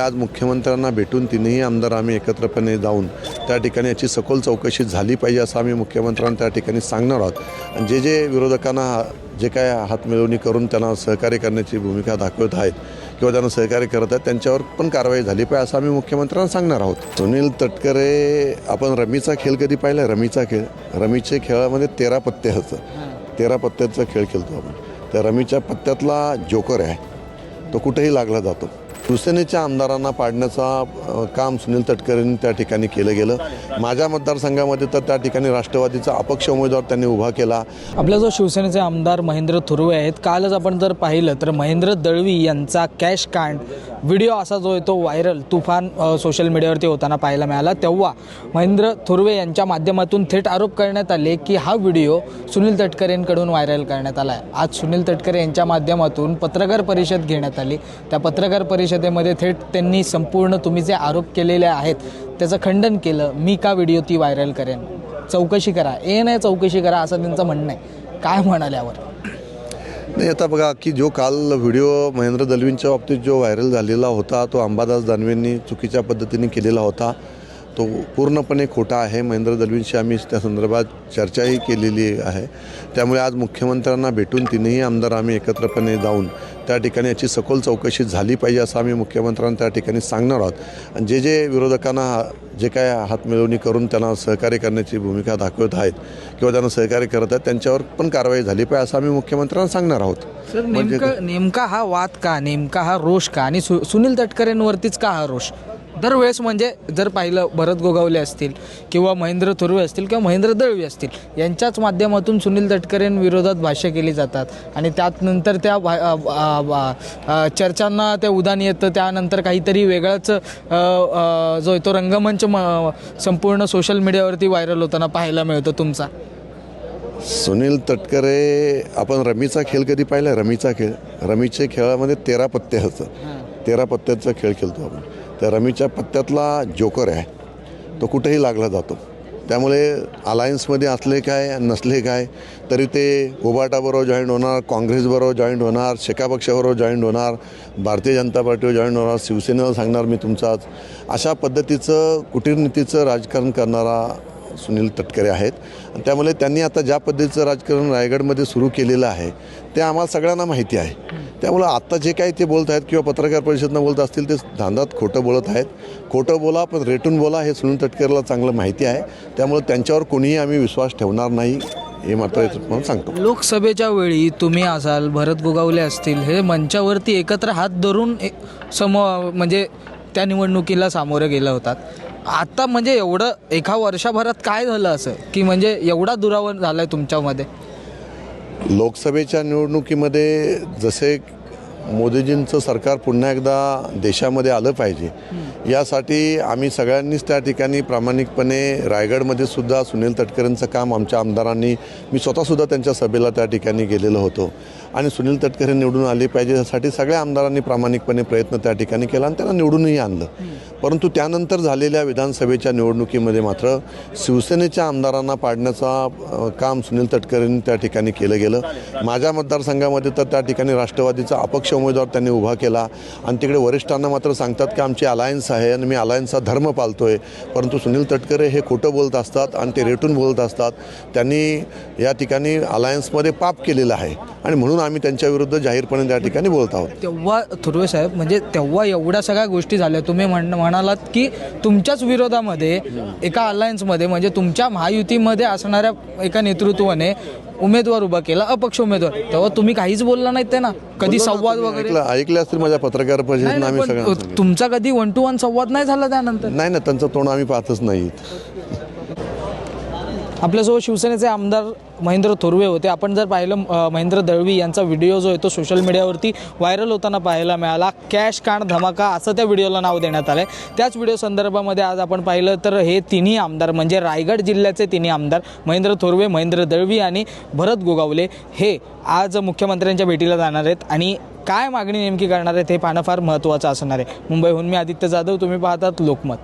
आज मुख्यमंत्र्यांना भेटून तिन्ही आमदार आम्ही एकत्रपणे जाऊन त्या ठिकाणी याची सखोल चौकशी झाली पाहिजे असं आम्ही मुख्यमंत्र्यांना त्या ठिकाणी सांगणार आहोत. आणि जे जे विरोधकांना जे काय हातमिळवणी करून त्यांना सहकार्य करण्याची भूमिका दाखवत आहेत किंवा त्यांना सहकार्य करत आहेत त्यांच्यावर पण कारवाई झाली पाहिजे असं आम्ही मुख्यमंत्र्यांना सांगणार आहोत. सुनील तटकरे आपण रमीचा खेळ कधी पाहिला? रमीचा खेळ रमीचे खेळामध्ये तेरा पत्ते असतं तेरा पत्त्याचा खेळ खेळतो आपण. त्या रमीच्या पत्त्यातला जोकर आहे. तो कुठेही लागला जातो. शिवसेनेच्या आमदारांना पाडण्याचा काम सुनील तटकरेंनी त्या ठिकाणी केलं गेलं. माझ्या मतदारसंघामध्ये तर त्या ठिकाणी राष्ट्रवादीचा अपक्ष उमेदवार त्यांनी उभा केला. आपल्या जो शिवसेनेचे आमदार महेंद्र थुर्वे आहेत कालच आपण जर पाहिलं तर महेंद्र दळवी यांचा कॅश कांड व्हिडिओ असा जो आहे तो व्हायरल तुफान सोशल मीडियावरती होताना पाहायला मिळाला तेव्हा महेंद्र थुर्वे यांच्या माध्यमातून थेट आरोप करण्यात आले की हा व्हिडिओ सुनील तटकरेंकडून व्हायरल करण्यात आला आहे आज सुनील तटकरे यांच्या माध्यमातून पत्रकार परिषद घेण्यात आली. त्या पत्रकार परिषदेमध्ये थेट त्यांनी संपूर्ण तुम्ही जे आरोप केलेले आहेत त्याचं खंडन केलं. मी का व्हिडिओ ती व्हायरल करेन? चौकशी करा. ए नाही चौकशी करा असं त्यांचं म्हणणं आहे. काय म्हणाल्यावर नाही आता बघा की जो काल व्हिडिओ महेंद्र दलवींच्या बाबतीत जो व्हायरल झालेला होता तो अंबादास दानवेंनी चुकीच्या पद्धतीने केलेला होता. तो पूर्णपणे खोटा आहे. महेंद्र दलवींशी आम्ही त्या संदर्भात चर्चाही केलेली आहे. त्यामुळे आज मुख्यमंत्र्यांना भेटून तिन्ही आमदार आम्ही एकत्रपणे जाऊन त्या ठिकाणी याची सखोल चौकशी झाली पाहिजे असं आम्ही मुख्यमंत्र्यांना त्या ठिकाणी सांगणार आहोत. आणि जे जे विरोधकांना जे काय हातमिळवणी करून त्यांना सहकार्य करण्याची भूमिका दाखवत आहेत किंवा त्यांना सहकार्य करत आहेत त्यांच्यावर पण कारवाई झाली पाहिजे असं आम्ही मुख्यमंत्र्यांना सांगणार आहोत. सर नेमकं नेमका हा वाद का? नेमका हा रोष का? आणि सु सुनील तटकरेंवरतीच का हा रोष? दरवेळेस म्हणजे जर पाहिलं भरत गोगावले असतील किंवा महेंद्र थुर्वे असतील किंवा महेंद्र दळवी असतील यांच्याच माध्यमातून सुनील तटकरेंविरोधात भाष्य केली जातात. आणि त्यात नंतर त्या चर्चांना ते उदान येतं त्यानंतर काहीतरी वेगळाच जो आहे तो रंगमंच म- संपूर्ण सोशल मीडियावरती व्हायरल होताना पाहायला मिळतो तुमचा. सुनील तटकरे आपण रमीचा खेळ कधी पाहिला रमीचा खेळ रमीचे खेळामध्ये तेरा पत्ते असतं तेरा पत्त्याचा खेळ खेळतो आपण. त्या रमीच्या पत्त्यातला जोकर आहे तो कुठेही लागला जातो. त्यामुळे अलायन्समध्ये असले काय नसले काय तरी ते उबाटाबरोबर जॉईंट होणार काँग्रेसबरोबर जॉईंट होणार शेका पक्षाबरोबर जॉईंट होणार भारतीय जनता पार्टीवर जॉईंट होणार शिवसेनेला सांगणार मी तुमचाच अशा पद्धतीचं कुटीरनीतीचं राजकारण करणारा सुनील तटकरे आहेत. त्यामुळे त्यांनी आता ज्या पद्धतीचं राजकारण रायगडमध्ये सुरू केलेलं आहे ते आम्हाला सगळ्यांना माहिती आहे. त्यामुळं आत्ता जे काही ते बोलत आहेत किंवा पत्रकार परिषदनं बोलत असतील ते धांदात खोटं बोलत आहेत. खोटं बोला पण रेटून बोला हे सुनील तटकरेला चांगलं माहिती आहे. त्यामुळं त्यांच्यावर कोणीही आम्ही विश्वास ठेवणार नाही हे मात्र म्हणून सांगतो. लोकसभेच्या वेळी तुम्ही असाल भरत गोगावले असतील हे मंचावरती एकत्र हात धरून सम म्हणजे त्या निवडणुकीला सामोरे गेल्या होतात आता म्हणजे एवढं एका वर्षभरात काय झालं असं? की म्हणजे एवढा दुरावर झाला आहे तुमच्यामध्ये? लोकसभेच्या निवडणुकीमध्ये जसे मोदीजींचं सरकार पुन्हा एकदा देशामध्ये आलं पाहिजे. यासाठी आम्ही सगळ्यांनीच त्या ठिकाणी प्रामाणिकपणे रायगडमध्ये सुद्धा सुनील तटकरेंचं काम आमच्या आमदारांनी मी स्वतःसुद्धा त्यांच्या सभेला त्या ठिकाणी गेलेलो होतो. आणि सुनील तटकरे निवडून आले पाहिजे यासाठी सगळ्या आमदारांनी प्रामाणिकपणे प्रयत्न त्या ठिकाणी केला आणि त्यांना निवडूनही आणलं. परंतु त्यानंतर झालेल्या विधानसभेच्या निवडणुकीमध्ये मात्र शिवसेनेच्या आमदारांना पाडण्याचा काम सुनील तटकरेंनी त्या ठिकाणी केलं गेलं. माझ्या मतदारसंघामध्ये तर त्या ठिकाणी राष्ट्रवादीचा अपक्ष उमेदवार त्यांनी उभा केला. आणि तिकडे वरिष्ठांना मात्र सांगतात की आमची अलायन्स आहे आणि मी अलायन्सचा धर्म पाळतोय. परंतु सुनील तटकरे हे खोटं बोलत असतात आणि ते रेटून बोलत असतात. त्यांनी या ठिकाणी अलायन्समध्ये पाप केलेलं आहे. आणि म्हणून आम्ही त्यांच्याविरुद्ध जाहीरपणे त्या ठिकाणी बोलत आहोत. तेव्हा थुर्वे साहेब म्हणजे तेव्हा एवढ्या सगळ्या गोष्टी झाल्या. तुम्ही म्हण म्हणालात की तुमच्याच विरोधामध्ये एका अलायन्समध्ये म्हणजे तुमच्या महायुतीमध्ये असणाऱ्या एका नेतृत्वाने उमेदवार उभा केला अपक्ष उमेदवार. तेव्हा तुम्ही काहीच बोलला नाहीत ते ना कधी संवाद वगैरे? ऐकलं ऐकले असतील माझ्या पत्रकार नाही, आम्ही सगळ्यांना तुमचा कधी वन टू वन संवाद नाही झाला त्यानंतर? नाही ना त्यांचं तोंड आम्ही पाहतच नाही आपल्यासोबत शिवसेनेचे आमदार महेंद्र थोरवे होते. आपण जर पाहिलं महेंद्र दळवी यांचा व्हिडिओ जो आहे तो सोशल मीडियावरती व्हायरल होताना पाहायला मिळाला. कॅश काण धमाका असं त्या व्हिडिओला नाव देण्यात आलं आहे त्याच व्हिडिओ संदर्भामध्ये आज आपण पाहिलं तर हे तिन्ही आमदार म्हणजे रायगड जिल्ह्याचे तिन्ही आमदार महेंद्र थोरवे महेंद्र दळवी आणि भरत गोगावले हे आज मुख्यमंत्र्यांच्या भेटीला जाणार आहेत. आणि काय मागणी नेमकी करणार आहेत हे पाहणं फार महत्त्वाचं असणार आहे. मुंबईहून मी आदित्य जाधव तुम्ही पाहतात लोकमत.